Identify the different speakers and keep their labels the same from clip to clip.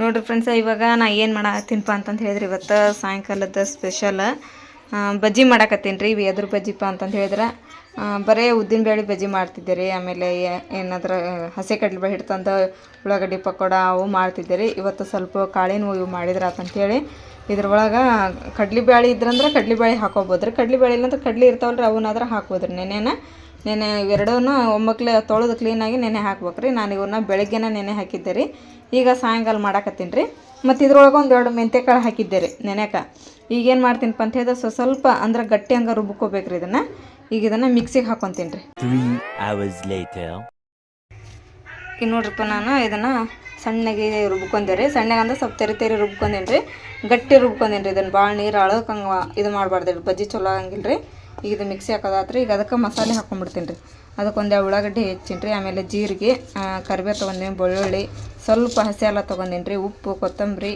Speaker 1: ನೋಡ್ರಿ ಫ್ರೆಂಡ್ಸ್ ಇವಾಗ ನಾ ಏನು ಮಾಡತ್ತೀನಪ್ಪ ಅಂತಂದು ಹೇಳಿದ್ರಿ ಇವತ್ತು ಸಾಯಂಕಾಲದ ಸ್ಪೆಷಲ್ ಬಜ್ಜಿ ಮಾಡಾಕತ್ತೀನಿ ರೀ ಎದ್ರ ಬಜ್ಜಿಪ್ಪ ಅಂತಂದು ಹೇಳಿದ್ರೆ. ಬರೀ ಬರೇ ಉದ್ದಿನ ಬೇಳೆ ಬಜ್ಜಿ ಮಾಡ್ತಿದ್ದೆ ರೀ ಆಮೇಲೆ ಏನಾದ್ರೆ ಹಸಿ ಕಡ್ಲೆಬೇಳೆ ಹಿಟ್ಟು ತಂದು ಉಳ್ಳಾಗಡ್ಡಿ ಪಕೋಡ ಅವು ಮಾಡ್ತಿದ್ದೆ ರೀ ಇವತ್ತು ಸ್ವಲ್ಪ ಕಾಳಿನ ಇವು ಮಾಡಿದ್ರೆ ಅಂತಂಥೇಳಿ ಇದ್ರೊಳಗೆ ಕಡ್ಲಿಬ್ಯಾಳೆ ಇದ್ರಂದ್ರೆ ಕಡ್ಲಿಬ್ಯಾಳೆ ಹಾಕೋಬೋದು ರೀ ಕಡ್ಲಿಬ್ಯಾಳೆ ಇಲ್ಲಂದ್ರೆ ಕಡ್ಲಿ ಇರ್ತಾವಲ್ಲ ರೀ ಅವನ್ನಾದ್ರೆ ಹಾಕ್ಬೋದು ರೀ ನೆನೆನ, ನೆನೆ ಇವೆರಡೂ ಒಮ್ಮಕ್ಲೆ ತೊಳೆದು ಕ್ಲೀನಾಗಿ ನೆನೆ ಹಾಕ್ಬೇಕು ರೀ ನಾನು ಇವನ್ನ ಬೆಳಗ್ಗೆನ ನೆನೆ ಹಾಕಿದ್ದೆ ರೀ. ಈಗ ಸಾಯಂಕಾಲ ಮಾಡಾಕತ್ತೀನಿ ರೀ. ಮತ್ತು ಇದ್ರೊಳಗೆ ಒಂದು ಎರಡು ಮೆಂತ್ಯಕಾಳು ಹಾಕಿದ್ದೆ ರೀ ನೆನೆಕ ಈಗೇನು ಮಾಡ್ತೀನಪ್ಪ ಅಂತ ಹೇಳಿದ್ರೆ ಸ್ವ- ಸ್ವಲ್ಪ ಅಂದ್ರೆ ಗಟ್ಟಿ ಹಂಗೆ ರುಬ್ಕೋಬೇಕು ರೀ ಇದನ್ನು. ಈಗ ಇದನ್ನು ಮಿಕ್ಸಿಗೆ ಹಾಕೊತೀನಿ ರೀ. ಈಗ ನೋಡ್ರಿಪ್ಪ ನಾನು ಇದನ್ನು ಸಣ್ಣಗೆ ರುಬ್ಕೊಂಡೆ ರೀ. ಸಣ್ಣಗೆ ಅಂದ್ರೆ ಸ್ವಲ್ಪ ತೆರೆ ತೆರೆ ರುಬ್ಕೊಂಡೇನಿ ರೀ ಗಟ್ಟಿ ರುಬ್ಕೊಂಡೇನಿ ರೀ ಇದನ್ನು. ಭಾಳ ನೀರು ಅಳೋಕಂಗ ಹಂಗೆ ಇದು ಮಾಡಬಾರ್ದು ರೀ ಬಜ್ಜಿ ಚಲೋ ಆಗಂಗಿಲ್ರಿ. ರೀ ಈಗ ಇದು ಮಿಕ್ಸಿ ಹಾಕೋದಾತ್ರಿ. ಈಗ ಅದಕ್ಕೆ ಮಸಾಲೆ ಹಾಕೊಂಡ್ಬಿಡ್ತೀನಿ ರೀ ಅದಕ್ಕೊಂದು ಉಳ್ಳಾಗಡ್ಡೆ ಹೆಚ್ಚಿನಿ ರೀ ಆಮೇಲೆ ಜೀರಿಗೆ ಕರಿಬೇವು ತೊಗೊಂಡೀನಿ, ಬೆಳ್ಳುಳ್ಳಿ, ಸ್ವಲ್ಪ ಹಸಿ ಎಲ್ಲ ತೊಗೊಂಡೀನಿ ರೀ ಉಪ್ಪು, ಕೊತ್ತಂಬರಿ,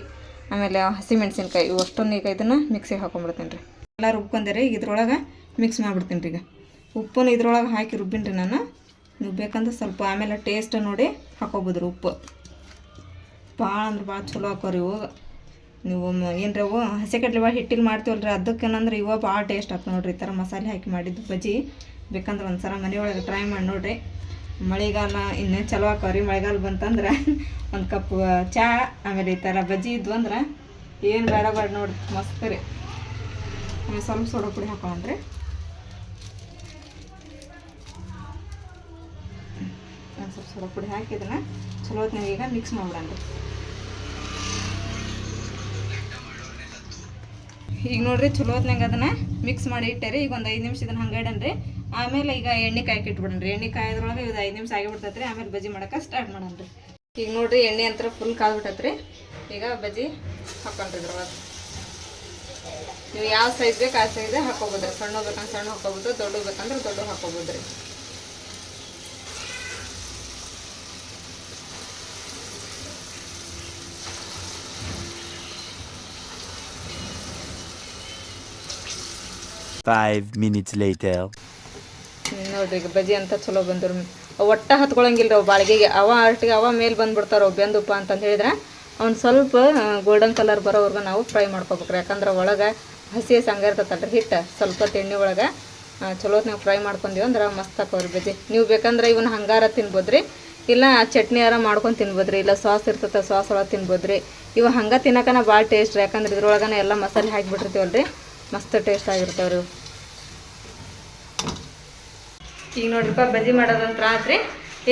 Speaker 1: ಆಮೇಲೆ ಹಸಿಮೆಣ್ಸಿನ್ಕಾಯಿ ಇವು ಅಷ್ಟೊಂದು ಈಗ ಇದನ್ನು ಮಿಕ್ಸಿಗೆ ಹಾಕೊಂಡ್ಬಿಡ್ತೀನಿ ರೀ ಎಲ್ಲ ರುಬ್ಕೊಂಡೆ ರೀ ಈಗ ಇದ್ರೊಳಗೆ ಮಿಕ್ಸ್ ಮಾಡಿಬಿಡ್ತೀನಿ ರೀ ಈಗ. ಉಪ್ಪನ್ನು ಇದ್ರೊಳಗೆ ಹಾಕಿ ರುಬ್ಬಿನಿ ರೀ ನಾನು. ನೀವು ಸ್ವಲ್ಪ ಆಮೇಲೆ ಟೇಸ್ಟ್ ನೋಡಿ ಹಾಕೋಬೋದು ರೀ ಉಪ್ಪು. ಭಾಳ ಅಂದ್ರೆ ಭಾಳ ಚಲೋ ಹಾಕೋರಿ ಇವು ನೀವು ಏನರ ಅವು ಹಸಿ ಬಾಳೆ ಹಿಟ್ಟಿಲ್ಲಿ ಮಾಡ್ತೀವಲ್ರಿ. ಅದಕ್ಕೇನಂದ್ರೆ ಇವ ಭಾಳ ಟೇಸ್ಟ್ ಆಗ್ತದೆ ನೋಡ್ರಿ ಈ ಥರ ಮಸಾಲೆ ಹಾಕಿ ಮಾಡಿದ್ದು ಬಜ್ಜಿ. ಬೇಕಂದ್ರೆ ಒಂದು ಸಲ ಮನೆಯೊಳಗೆ ಟ್ರೈ ಮಾಡಿ ನೋಡ್ರಿ. ಮಳೆಗಾಲ ಇನ್ನೇನು ಚಲೋ ಹಾಕೋರಿ ಮಳೆಗಾಲ ಬಂತಂದ್ರೆ. ಒಂದು ಕಪ್ ಚಹಾ ಆಮೇಲೆ ಈ ಥರ ಬಜ್ಜಿ ಇದ್ವು ಅಂದ್ರೆ ಏನು ಬೇಡ ಬೇಡ ನೋಡ್ರಿ, ಮಸ್ತ್ ರೀ. ಆಮೇಲೆ ಸ್ವಲ್ಪ ಸೋಡಾ ಪುಡಿ ಹಾಕೊಂಡ್ರಿ ಸ್ವಲ್ಪ ಸೋಡಾ ಪುಡಿ ಹಾಕಿದನ್ನ ಚಲೋ ಹೊತ್ನಾಗ ಈಗ ಮಿಕ್ಸ್ ಮಾಡ್ಬಿಡಣ್ರಿ ಈಗ ನೋಡ್ರಿ ಚಲೋ ಹೊತ್ನಾಗ ಅದನ್ನ ಮಿಕ್ಸ್ ಮಾಡಿ ಇಟ್ಟೇರಿ. ಈಗ ಒಂದು ಐದು ನಿಮಿಷ ಇದನ್ನ ಹಂಗೆ ಇಡನ್ರಿ. ಆಮೇಲೆ ಈಗ ಎಣ್ಣೆ ಕಾಯಕ್ಕೆ ಇಟ್ಬಿಡನ್ರಿ ಎಣ್ಣೆ ಕಾಯೋದ್ರೊಳಗೆ ಇದು ಐದು ನಿಮಿಷ ಆಗಿಬಿಡ್ತೈತ್ರಿ. ಆಮೇಲೆ ಬಜ್ಜಿ ಮಾಡೋಕೆ ಸ್ಟಾರ್ಟ್ ಮಾಡೋಣ್ರಿ ಈಗ ನೋಡ್ರಿ ಎಣ್ಣೆ ಅಂತ ಫುಲ್ ಕಾದ್ಬಿಟ್ಟೈತ್ರಿ ಈಗ ಬಜ್ಜಿ ಹಾಕೊಂಡ್ರಿ ಇದ್ರೊಳಗೆ. ನೀವು ಯಾವ ಸೈಜ್ ಬೇಕು ಆ ಸೈಜ್ ಹಾಕೋಬೋದ್ರಿ. ಸಣ್ಣ ಬೇಕಂದ್ರೆ ಸಣ್ಣ ಹಾಕೋಬೋದು ದೊಡ್ಡ ಬೇಕಂದ್ರೆ ದೊಡ್ಡ ಹಾಕೋಬೋದು ರೀ
Speaker 2: ಮಿನಿಟ್ಸ್
Speaker 1: ಲೇಟರ್ ನೋಡ್ರಿ ಈಗ ಬಜಿ ಅಂತ ಚಲೋ ಬಂದ್ರು. ಒಟ್ಟ ಹತ್ಕೊಳಂಗಿಲ್ಲ ಅವು ಬಾಳಿಗೆಗೆ. ಅವ ಅಷ್ಟಿಗೆ ಅವ ಮೇಲೆ ಬಂದ್ಬಿಡ್ತಾರ ಬೆಂದುಪ್ಪ ಅಂತಂದು ಹೇಳಿದ್ರೆ ಅವ್ನು ಸ್ವಲ್ಪ ಗೋಲ್ಡನ್ ಕಲರ್ ಬರೋವರೆಗೂ ನಾವು ಫ್ರೈ ಮಾಡ್ಕೋಬೇಕ್ರಿ. ಯಾಕಂದ್ರೆ ಒಳಗೆ ಹಸಿ ಹಸಿ ಹಂಗೆ ಇರ್ತೈತಲ್ರಿ ಹಿಟ್ಟು. ಸ್ವಲ್ಪ ಎಣ್ಣೆ ಒಳಗೆ ಚಲೋತ್ನಾಗ ಫ್ರೈ ಮಾಡ್ಕೊಂತೀವಿ ಅಂದ್ರೆ ಮಸ್ತ್ ಹಾಕೋರಿ ಬಜ್ಜಿ ನೀವು ಬೇಕಂದ್ರೆ ಇವನ್ನ ಹಂಗಾರ ತಿನ್ಬೋದ್ರಿ. ಇಲ್ಲ ಚಟ್ನಿ ಯಾರ ಮಾಡ್ಕೊಂಡು ತಿನ್ಬೋದ್ರಿ. ಇಲ್ಲ ಸಾಸ್ ಇರ್ತೈತೆ ಸಾಸ್ ಒಳಗೆ ತಿನ್ಬೋದ್ರಿ. ಇವ ಹಂಗೆ ತಿನ್ನಕನ ಭಾಳ ಟೇಸ್ಟ್ ರೀ. ಯಾಕಂದ್ರೆ ಇದ್ರೊಳಗನ ಎಲ್ಲ ಮಸಾಲೆ ಹಾಕಿಬಿಟ್ಟಿರ್ತೀವಲ್ರಿ ಮಸ್ತ್ ಟೇಸ್ಟ್ ಆಗಿರ್ತಾವೆ ರೀ ಈಗ ನೋಡ್ರಿಪ್ಪ ಬಜ್ಜಿ ಮಾಡೋದಂತ ರಾತ್ರಿ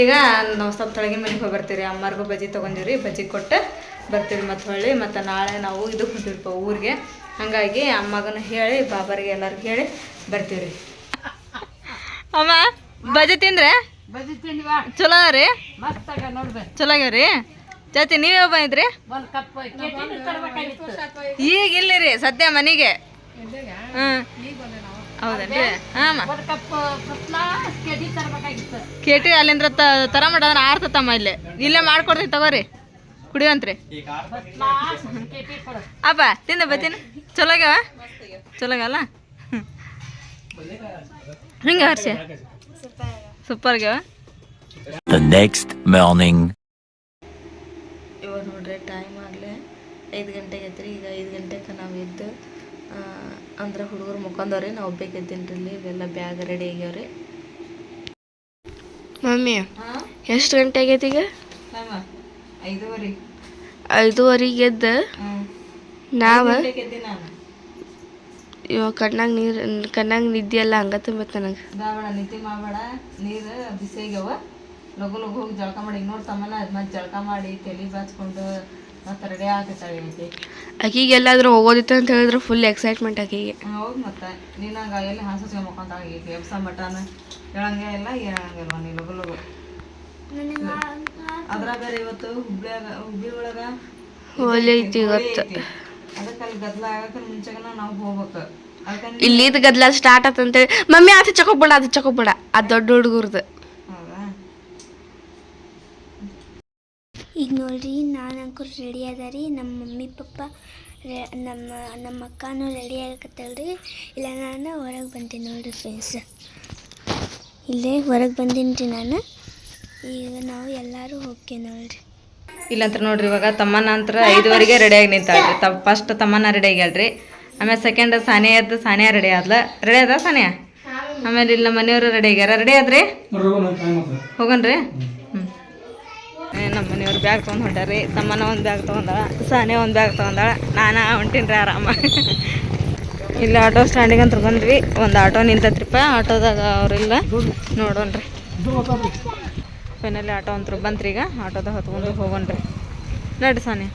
Speaker 1: ಈಗ ನಾವು ಸ್ವಲ್ಪ ತೊಳಗಿನ ಮನೆಗೆ ಹೋಗಿ ಬರ್ತೀವಿ ಅಮ್ಮರಿಗೂ ಬಜ್ಜಿ ತೊಗೊಂಡಿವ್ರಿ. ಬಜ್ಜಿ ಕೊಟ್ಟು ಬರ್ತೀವಿ ಮತ್ತು ಹೊಳ್ಳಿ. ಮತ್ತು ನಾಳೆ ನಾವು ಇದು ಹೊಂದಿರ್ಪ ಊರಿಗೆ. ಹಾಗಾಗಿ ಅಮ್ಮಗನ ಹೇಳಿ ಬಾಬರಿಗೆ ಎಲ್ಲರಿಗೂ ಹೇಳಿ ಬರ್ತೀವಿ ರೀ ಅಮ್ಮ ಬಜ್ಜಿ ತಿಂದ್ರೆ? ಚಲೋ ರೀ ಚಲೋ ಆಗ್ಯಾವ್ರಿ? ಜಾತಿ ನೀವೇ ಬಂದಿದ್ರಿ?
Speaker 3: ಕಪ್
Speaker 1: ಈಗ ಇಲ್ಲಿ ರೀ ಸದ್ಯ ಮನೆಗೆ. ಹೌದೇನ್ರಿ? ಹಾಂ
Speaker 3: ಒಂದ್ ಕಪ್ ಫಸ್ಟ್ಲ ಕೇಟಿ ತರ್ಬೇಕಾಗಿತ್ತು
Speaker 1: ಕೇಟಿ ಅಲ್ಲಿಂದ್ರ ತ ತರ ಮಾಡೋದ್ರ ಆರ್ತತಮ್ಮ ಇಲ್ಲೇ. ಇಲ್ಲೇ ಮಾಡ್ಕೊಡ್ತೀವಿ ತಗೋರಿ. ಕುಡಿಯಂತ್ರಿ ಅಪ್ಪ ತಿಂದ ಬತ್ತೀನಿ ಚಲೋ ಚಲೋಗಲ್ಲ ಹಿಂಗೆ ಹರ್ಷಿ. ಸೂಪರ್ ಆಗ್ಯಾವ
Speaker 2: The next morning.
Speaker 1: ಇವಾಗ ನೋಡ್ರಿ ಟೈಮ್ ಆಗಲೇ ಐದು ಗಂಟೆಗೆ ಐತ್ರಿ. ಈಗ ಐದು ಗಂಟೆಗೆ ನಾವು ಎದ್ದು ಆ, ಅಂದ್ರೆ ಹುಡುಗರು ಮುಖಂದವ್ರಿ ನಾ ಒಬ್ಬಕ್ಕೆ ಎದ್ದೀನಿ ರೀ ಇಲ್ಲಿ ಇವೆಲ್ಲ ಬ್ಯಾಗ್ ರೆಡಿ ಆಗ್ಯಾವ್ರಿ.
Speaker 4: ಮಮ್ಮಿ ಎಷ್ಟು ಗಂಟೆ ಆಗೈತಿ ಈಗ?
Speaker 1: ಐದೂವರೆ.
Speaker 4: ಐದೂವರೆಗೆ ಎದ್ದು? ನಾವ? ಇವಾಗ ಕಣ್ಣಾಗ ನೀರು ಕಣ್ಣಾಗ ನಿದ್ದೆ ಎಲ್ಲ ಹಂಗ ತುಂಬತ್ ನನಗೆ.
Speaker 1: ಬೇಡ ನಿದ್ದೆ ಮಾಡಬೇಡ. ನೀರು ಬಿಸಿ ಆಗ್ಯಾವ. ಲಗು ಲಗು ಹೋಗಿ ಜಳಕ ಮಾಡಿ ಈಗ ತಮನ ಮತ್ತೆ ಜಳಕ ಮಾಡಿ ತಲೆ ಬಾಚ್ಕೊಂಡು ಮತ್ತೆ ರೆಡಿ ಆಗತ್ತಾಳೆ ಐತಿ
Speaker 4: ಆಕಿಗೆ ಎಲ್ಲಾದರೂ ಹೋಗೋದಿತ್ತು ಅಂತ ಹೇಳಿದ್ರೆ ಫುಲ್ ಎಕ್ಸೈಟ್ಮೆಂಟ್ ಆಕಿಗೆ.
Speaker 1: ಹೌದು ಮತ್ತೆ. ನೀನಾಗ ಎಲ್ಲಿ ಹಾಸಿಗೆ ಅಂತ ಈಗ ಎಬ್ಸ ಮಟನ್ ಹೇಳಂಗೆ ಇಲ್ಲ ಹೇಳಂಗಿಲ್ವ ನೀ ಲಗು ಲಗು ಅದ್ರ ಬೇರೆ ಇವತ್ತು ಹುಬ್ಳ್ಯಾಗ ಹುಬ್ಳಿ ಒಳಗ
Speaker 4: ಹೋಲಿ ಐತಿ ಇವತ್ತು.
Speaker 1: ಅದಕ್ಕೆ ಅಲ್ಲಿ ಗದ್ಲ ಆಗಕ್ಕೆ ಮುಂಚೆಗನ ನಾವು ಹೋಗ್ಬೇಕು.
Speaker 4: ಇಲ್ಲಿದ್ ಗದ್ಲ ಸ್ಟಾರ್ಟ್ ಆತಂತೇಳಿ ಮಮ್ಮಿ ಅದು ಚಕೋಬೇಡ ಅದು ಚಕೋಬೇಡ ಅದು ದೊಡ್ಡ ಹುಡುಗರ್ದು
Speaker 1: ಹೌದಾ
Speaker 5: ಈಗ ನೋಡ್ರಿ ನಾನು ಅಂಕುರ್ ರೆಡಿ ಅದ ರೀ. ನಮ್ಮ ಮಮ್ಮಿ ಪಪ್ಪ ರೆ- ನಮ್ಮ ನಮ್ಮ ಅಕ್ಕನೂ ರೆಡಿ ಆಗಕತ್ತಳ್ರಿ ಇಲ್ಲ ನಾನು ಹೊರಗೆ ಬಂದೀನಿ ನೋಡ್ರಿ ಫ್ರೆಂಡ್ಸ್ ಇಲ್ಲೇ ಹೊರಗೆ ಬಂದೀನಿ ರೀ ನಾನು. ಈಗ ನಾವು ಎಲ್ಲರೂ ಹೋಗ್ತೀವಿ ನೋಡ್ರಿ.
Speaker 1: ಇಲ್ಲಂತ್ರ ನೋಡ್ರಿ ಇವಾಗ ತಮ್ಮನ ಅಂತರ ಐದುವರೆಗೆ ಆಗಿ ನಿಂತಾಳ್ರಿ. ತ ಫಸ್ಟ್ ತಮ್ಮನ ರೆಡಿ ಆಗ್ಯಾಳ್ರಿ. ಆಮೇಲೆ ಸೆಕೆಂಡ್ ಸಾನಿಯಾ ಎದ್ದು ಸಾನಿಯಾ ರೆಡಿ ಆದ್ಲ. ರೆಡಿ ಅದ ಸಾನಿಯಾ? ಆಮೇಲೆ ಇಲ್ಲಿ ನಮ್ಮ ಮನೆಯವರು ರೆಡಿ ಆಗ್ಯಾರ. ರೆಡಿ ಆದ್ರಿ? ಹೋಗನ್ರಿ ನಮ್ಮ ಮನೆಯವ್ರು ಬ್ಯಾಗ್ ತೊಗೊಂಡು ಹೊಂಟಾರಿ ತಮ್ಮನ ಒಂದು ಬ್ಯಾಗ್ ತೊಗೊಂಡಾಳ, ಸಾನೆ ಒಂದು ಬ್ಯಾಗ್ ತೊಗೊಂಡಾಳ. ನಾನು ಹೊಂಟಿನ್ರಿ ಆರಾಮ. ಇಲ್ಲಿ ಆಟೋ ಸ್ಟ್ಯಾಂಡಿಗೆ ಅಂತ ಬಂದ್ವಿ ಒಂದು ಆಟೋ ನಿಂತತ್ರಿಪ್ಪ. ಆಟೋದಾಗ ಅವ್ರಿಲ್ಲ ನೋಡೋಣ್ರಿ. ಫೈನಲಿ ಆಟೋ ಅಂತ ಬಂತ್ರಿ ಈಗ ಆಟೋದಾಗ ಹೊತ್ಕೊಂಡು ಹೋಗೋಣ್ರಿ. ನಡ್ರಿ ಸಾನಿ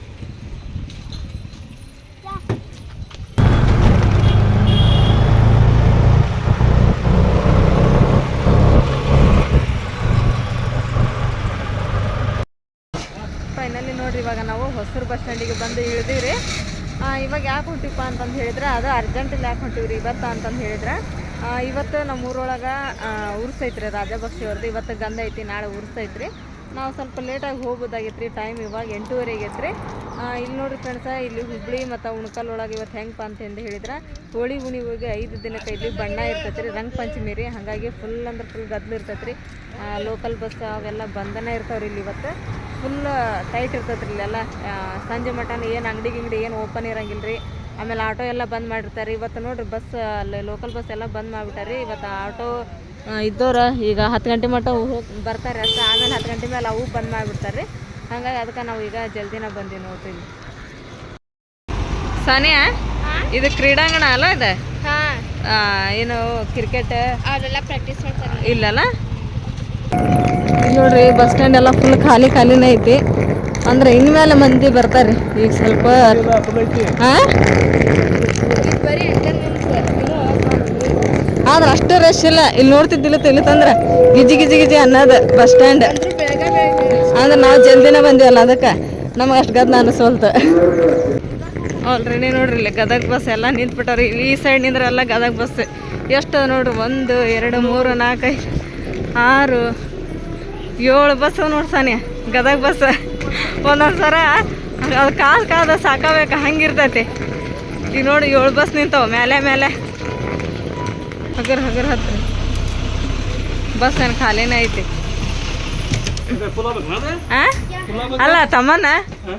Speaker 1: ಫೈನಲಿ ನೋಡ್ರಿ ಇವಾಗ ನಾವು ಹೊಸೂರು ಬಸ್ ಸ್ಟ್ಯಾಂಡಿಗೆ ಬಂದು ಇಳಿದಿವ್ರಿ. ಇವಾಗ ಯಾಕೆ ಹೊಂಟಿಪ್ಪ ಅಂತಂದು ಹೇಳಿದ್ರೆ, ಅದು ಅರ್ಜೆಂಟಲ್ಲಿ ಯಾಕೆ ಹೊಂಟಿವ್ರಿ, ಇವತ್ತು ಅಂತಂದು ಹೇಳಿದ್ರೆ. ಇವತ್ತು ನಮ್ಮ ಊರೊಳಗೆ ಉರ್ಸೈತ್ರಿ ರಾಜಭಕ್ಷಿ ಅವ್ರದ್ದು ಇವತ್ತು ಗಂಧ ಐತಿ, ನಾಳೆ ಉರ್ಸೈತ್ರಿ ನಾವು ಸ್ವಲ್ಪ ಲೇಟಾಗಿ ಹೋಗ್ಬೋದಾಗಿತ್ತು ರೀ ಟೈಮ್ ಇವಾಗ ಎಂಟೂವರೆಗೆ ಐತ್ರಿ ರೀ ಇಲ್ಲಿ ನೋಡಿರಿ ಫ್ರೆಂಡ್ಸ ಇಲ್ಲಿ ಹುಬ್ಳಿ ಮತ್ತು ಉಣ್ಕಲ್ ಒಳಗೆ ಇವತ್ತು ಹೆಂಗಪ್ಪ ಅಂತಂದು ಹೇಳಿದ್ರೆ. ಹೋಳಿ ಹೋಗಿ ಐದು ದಿನಕ್ಕೆ ಇಲ್ಲಿ ಬಣ್ಣ ಇರ್ತೈತೆ ರೀ ರಂಗ ಪಂಚಮಿ ರೀ. ಹಾಗಾಗಿ ಫುಲ್ ಅಂದ್ರೆ ಫುಲ್ ಗದ್ದಲು ಇರ್ತೈತೆ ರೀ ಲೋಕಲ್ ಬಸ್ ಅವೆಲ್ಲ ಬಂದನೇ ಇರ್ತಾವ್ರಿ ಇಲ್ಲಿ ಇವತ್ತು. ಫುಲ್ ಟೈಟ್ ಇರ್ತೈತೆ ರೀ ಇಲ್ಲೆಲ್ಲ ಸಂಜೆ ಮಟನ ಏನು ಅಂಗಡಿ ಗಿಂಗಡಿ ಏನು ಓಪನ್ ಇರಂಗಿಲ್ಲ ರೀ ಆಮೇಲೆ ಆಟೋ ಎಲ್ಲ ಬಂದ್ ಮಾಡಿರ್ತಾರೆ. ಇವತ್ತು ನೋಡ್ರಿ ಬಸ್ ಅಲ್ಲಿ ಲೋಕಲ್ ಬಸ್ ಎಲ್ಲ ಬಂದ್ ಮಾಡಿಬಿಟ್ಟಾರೆ. ಇವತ್ತು ಆಟೋ ಇದ್ದವ್ರು ಈಗ ಹತ್ತು ಗಂಟೆ ಮಟ್ಟ ಹೋಗಿ ಬರ್ತಾರೆ. ಅಷ್ಟೇ ಆಮೇಲೆ ಹತ್ತು ಗಂಟೆ ಮೇಲೆ ಅವು ಬಂದ್ ಮಾಡಿಬಿಡ್ತಾರೆ. ರೀ ಹಾಗಾಗಿ ಅದಕ್ಕೆ ನಾವು ಈಗ ಜಲ್ದಿನ ಬಂದೀವಿ ನೋಡ್ರಿ ಸಾನಿಯಾ ಇದು ಕ್ರೀಡಾಂಗಣ ಅಲ್ಲ ಇದು? ಏನು ಕ್ರಿಕೆಟ್
Speaker 4: ಅವರೆಲ್ಲ ಪ್ರಾಕ್ಟೀಸ್ ಮಾಡ್ತಾರೆ.
Speaker 1: ಇಲ್ಲಲ್ಲ? ನೋಡ್ರಿ, ಬಸ್ ಸ್ಟ್ಯಾಂಡ್ ಎಲ್ಲ ಫುಲ್ ಖಾಲಿ ಖಾಲಿನೇ ಐತಿ. ಅಂದ್ರೆ ಇನ್ಮೇಲೆ ಮಂದಿ ಬರ್ತಾರೆ. ಈಗ ಸ್ವಲ್ಪ ಆದ್ರೆ ಅಷ್ಟು ರಶ್ ಇಲ್ಲ. ಇಲ್ಲಿ ನೋಡ್ತಿದ್ದಿಲ್ಲ ತಿಳಿತಂದ್ರ ಗಿಜಿ ಗಿಜಿ ಗಿಜಿ ಅನ್ನೋದು ಬಸ್ ಸ್ಟ್ಯಾಂಡ್ ಅಂದ್ರೆ ನಾವು ಜಲ್ದಿನೇ ಬಂದಿವಲ್ಲ ಅದಕ್ಕೆ ನಮಗೆ ಅಷ್ಟು ಗದ್ಲ ಅನಿಸೋಲ್ತು. ಆಲ್ರೆಡಿ ನೋಡ್ರಿ ಇಲ್ಲಿ ಗದಗ ಬಸ್ ಎಲ್ಲ ನಿಂತ್ಬಿಟ್ಟವ್ರಿ. ಈ ಸೈಡ್ ನಿಂದ್ರೆ ಎಲ್ಲ ಗದಗ ಬಸ್ ಎಷ್ಟು ನೋಡ್ರಿ? ಒಂದು, ಎರಡು, ಮೂರು, ನಾಲ್ಕೈದು, ಆರು. ಏಳು ಬಸ್ ನೋಡಿ ಸಾನಿ ಗದಗ ಬಸ್. ಒಂದೊಂದು ಸರ ಅದು ಕಾದು ಕಾದ ಸಾಕಾಬೇಕು ಹಂಗಿರ್ತೈತಿ. ಈಗ ನೋಡಿ ಏಳು ಬಸ್ ನಿಂತಾವ ಮೇಲೆ ಮೇಲೆ ಹಗರ್ ಹಗರ್ ಹತ್ರ. ಬಸ್ ಏನು ಖಾಲಿನೇ ಐತಿ. ಆ? ಅಲ್ಲ ತಮ್ಮನ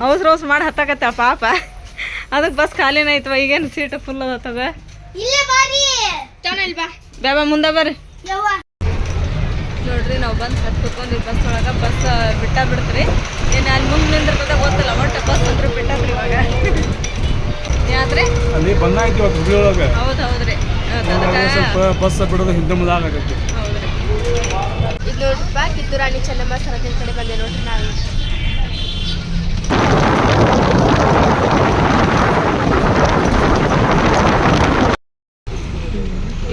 Speaker 1: ಹೌಸ್ ರೌಸ್ ಮಾಡಿ ಹತ್ತಾಕತ್ತ ಪಾಪ. ಅದಕ್ಕೆ ಬಸ್ ಖಾಲಿನ ಐತವ ಈಗೇನು ಸೀಟ್ ಫುಲ್ ಅದ
Speaker 5: ಇಲ್ಲೇ ಬಾರಿ.
Speaker 4: ಬಾ.
Speaker 1: ಬ್ಯಾಬ ಮುಂದೆ ಬರ್ರಿ.
Speaker 5: ಯವ್ವ
Speaker 1: ನಾವು ಬಂದು ಹತ್ತು ಕುತ್ಕೊಂಡ್ವಿ ಬಸ್ ಒಳಗೆ ಬಸ್ ಬಿಟ್ಟ ಬಿಡ್ತ್ರಿ ಏನು ಅಲ್ಲಿ ಮುಂದೆ ನಿಂದಿರ್ತದ ಗೊತ್ತಲ್ಲ ಒಟ್ಟು ಬಸ್ ಅಂದ್ರೆ ಬಿಟ್ಟದ್ರಿ ಇವಾಗ. ಯಾತ್ರಿ
Speaker 6: ಅಲ್ಲಿ ಬಂದ ಇವತ್ತು ಹುಬ್ಳಿ ಒಳಗೆ.
Speaker 1: ಹೌದು ಹೌದ್ರಿ ಅದಕ್ಕೆ
Speaker 6: ಸ್ವಲ್ಪ ಬಸ್ ಬಿಡೋದು ಹಿಂದೆ ಮುಂದೆ ಆಗತ್ತೆ
Speaker 1: ಹೌದ್ರಿ.
Speaker 4: ಇದು ನೋಡ್ರಪ್ಪ ಕಿತ್ತೂರಾಣಿ ಚೆನ್ನಮ್ಮ ಸರದಿನ ಕಡೆ ಬಂದೆ ನೋಡ್ರಿ ನಾವು.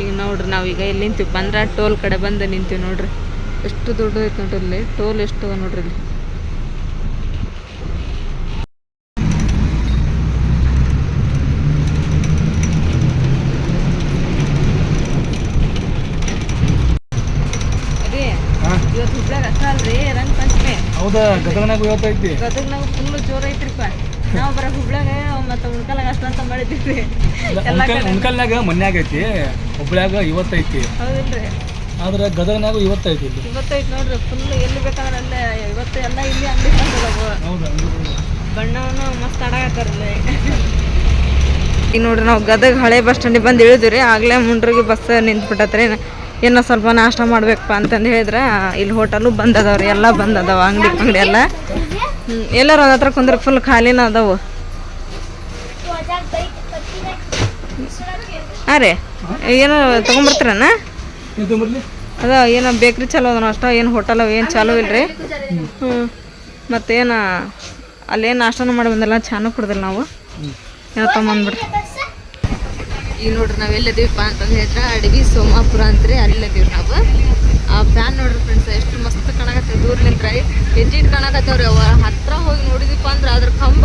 Speaker 1: ಈಗ ನೋಡ್ರಿ ನಾವೀಗ ಇಲ್ಲಿ ನಿಂತೀವಿ ಬಂದ್ರ ಟೋಲ್ ಕಡೆ ಬಂದು ನಿಂತೀವಿ ನೋಡ್ರಿ. ಎಷ್ಟು ದೊಡ್ಡ ಐತೆ ನೋಡ್ರಿ ಇಲ್ಲಿ? ಟೋಲ್ ಎಷ್ಟು ನೋಡ್ರಿ ಇಲ್ಲಿ? ಅದೇ ಇವತ್ತು ಹುಬ್ಳ್ಯಾಗ ಅಷ್ಟ ಅಲ್ರಿ ರಂಗ ಪಂಚಮಿ.
Speaker 6: ಹೌದಾ? ಗದಗನಾಗ ಇವತ್ತೈತಿ
Speaker 1: ಗದಗ್ನಾಗ ಫುಲ್ ಜೋರ ಐತ್ರಿಪ್ಪ. ನಾವು ಬರ ಹುಬ್ಳ್ಯಾಗ ಮತ್ತೆ ಉಣ್ಕಲಾಗ ಅಷ್ಟ ಅಂತ ಮಾಡಿದ್ವಿ
Speaker 6: ಉಣ್ಕಲ್ನಾಗ ಮನ್ಯಾಗ ಐತಿ ಹುಬ್ಳ್ಯಾಗ ಇವತ್ತೈತಿ.
Speaker 1: ಹೌದಿಲ್ರಿ.
Speaker 6: ಆದ್ರೆ ಗದಗನಾಗ ಇವತ್ತೈತಿ ಇಲ್ಲಿ.
Speaker 1: ಇವತ್ತೈತ್ ನೋಡ್ರಿ ಫುಲ್ ಎಲ್ಲಿ ಬೇಕಾದ್ರೆ ಅಲ್ಲೇ ಇವತ್ತು ಎಲ್ಲ ಇಲ್ಲಿ ಅಂಗಡಿ ಬಂದದವು
Speaker 6: ಹೌದಾ?
Speaker 1: ಬಣ್ಣವನ್ನು ಮಸ್ತ್ ಆಡಾಕತ್ತಾರಲ್ಲ ಈಗ ನೋಡ್ರಿ ನಾವು ಗದಗ ಹಳೆ ಬಸ್ ಸ್ಟ್ಯಾಂಡಿಗೆ ಬಂದು ಇಳಿದ್ರಿ ಆಗಲೇ ಮುಂಡ್ರಿಗೆ ಬಸ್ ನಿಂತ್ಬಿಟ್ಟತ್ರಿ. ಏನೋ ಸ್ವಲ್ಪ ನಾಷ್ಟ ಮಾಡ್ಬೇಕಪ್ಪ ಅಂತಂದು ಹೇಳಿದ್ರೆ ಇಲ್ಲಿ ಹೋಟೆಲು ಬಂದ್ ಅದಾವ್ರಿ ಎಲ್ಲ ಬಂದ್ ಅದಾವ ಅಂಗಡಿ ಅಂಗಡಿ ಎಲ್ಲ. ಹ್ಮ್, ಎಲ್ಲಾರು ಒಂದ್ ಹತ್ರ ಕುಂದ್ರೆ ಫುಲ್ ಖಾಲಿನ ಅದಾವು. ಹಾಂ ರೀ ಏನೋ ತೊಗೊಂಬರ್ತೀರಣ್ಣ ಅದ ಏನೋ ಬೇಕ್ರಿ ಚಲೋ ಅದನ ಅಷ್ಟ ಏನು ಹೋಟೆಲ್ ಅವ ಏನು ಚಾಲೂ ಇಲ್ರಿ. ಹ್ಞೂ ಮತ್ತೇನು ಅಲ್ಲೇನು ನಾಷ್ಟನೂ ಮಾಡಿ ಬಂದಿಲ್ಲ ಚಾನು ಕುಡ್ದಿಲ್ಲ ನಾವು. ಏನೋ ತೊಗೊಂಬಂದ್ಬಿಡ್ರಿ ಈಗ ನೋಡ್ರಿ ನಾವು ಎಲ್ಲಿದ್ದೀವಪ್ಪ ಅಂತಂದು ಹೇಳಿದ್ರೆ ಅಡವಿ ಸೋಮಾಪುರ ಅಂತ್ರಿ ಅಲ್ಲಿದ್ದೀವಿ ನಾವು. ಆ ಫ್ಯಾನ್ ನೋಡ್ರಿ ಫ್ರೆಂಡ್ಸ್ ಎಷ್ಟು ಮಸ್ತ್ ಕಾಣಕತ್ತೆ ದೂರ್ಲಿಂತ್ರ ಹೆಜ್ಜಿಟ್ ಕಾಣಕತ್ತವ್ರಿ ಅವ ಹತ್ರ ಹೋಗಿ ನೋಡಿದೀಪ ಅಂದ್ರೆ ಅದ್ರ ಕಂಬ.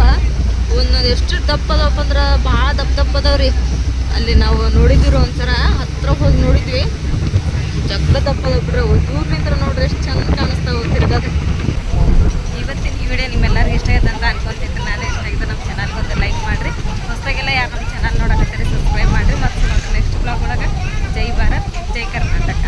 Speaker 1: ಒಂದೊಂದು ಎಷ್ಟು ದಪ್ಪ ಅದಾವಪ್ಪ ಅಂದ್ರೆ ಭಾಳ ದಪ್ಪ ದಪ್ಪ ಅದಾವ್ರಿ. ಅಲ್ಲಿ ನಾವು ನೋಡಿದಿರೋ ಒಂಥರ ಹತ್ರ ಹೋಗಿ ನೋಡಿದ್ವಿ. ಜಗ್ಗ ತಪ್ಪದ ಬಿಡ್ರೆ ನಿಂತ್ರ ನೋಡ್ರಿ ಎಷ್ಟು ಚಂದ ಕಾಣಿಸ್ತಾವ ತಿರ್ಗದ ಇವತ್ತಿನ ಈ ವಿಡಿಯೋ ನಿಮ್ಮೆಲ್ಲರಿಗೂ ಇಷ್ಟ ಆಯ್ತು ಅಂತ ಅನ್ಕೊಂತಿದ್ದೆ ನಾನೇ ಇಷ್ಟ ಆಗಿದೆ ನಮ್ಮ ಚಾನಲ್ಗೆ ಒಂದು ಲೈಕ್ ಮಾಡಿರಿ. ಹೊಸದಾಗೆಲ್ಲ ಯಾರು ನಮ್ಮ ಚಾನಲ್ ನೋಡಕತ್ತೀರಿ ಸಬ್ಸ್ಕ್ರೈಬ್ ಮಾಡಿರಿ. ಮತ್ತು ನೆಕ್ಸ್ಟ್ ಬ್ಲಾಗ್ ಒಳಗೆ ಜೈ ಭಾರತ್, ಜೈ ಕರ್ನಾಟಕ.